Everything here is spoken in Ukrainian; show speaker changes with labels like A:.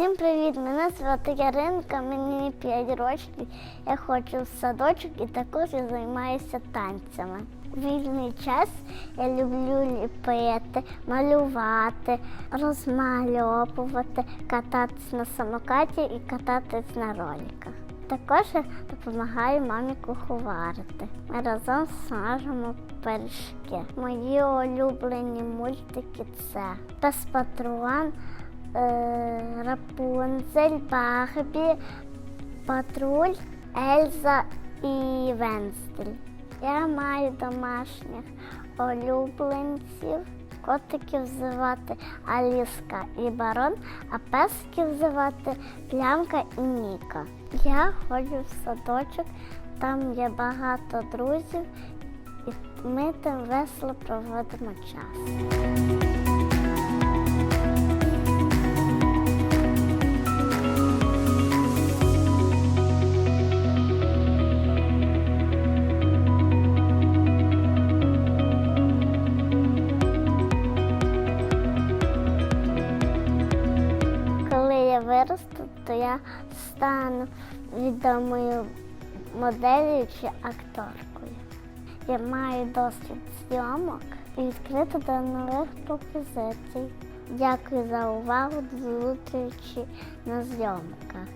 A: Всім привіт! Мене звати Яринка, мені 5 років. Я ходжу в садочок і також я займаюся танцями. Вільний час я люблю ліпити, малювати, розмальовувати, кататись на самокаті і кататись на роликах. Також я допомагаю мамі куховарити. Ми разом смажимо пиріжки. Мої улюблені мультики це Пес Патрон, е, Рапунцель, Барбі, Патруль, Ельза і Венстель. Я маю домашніх улюбленців. Котиків звати Аліска і Барон, а песиків звати Плямка і Ніка. Я ходжу в садочок, там є багато друзів, і ми там весело проводимо час. Виросту, то я стану відомою моделлю чи акторкою. Я маю досвід зйомок і відкрита до нових пропозицій. Дякую за увагу. Зустрічі на зйомках.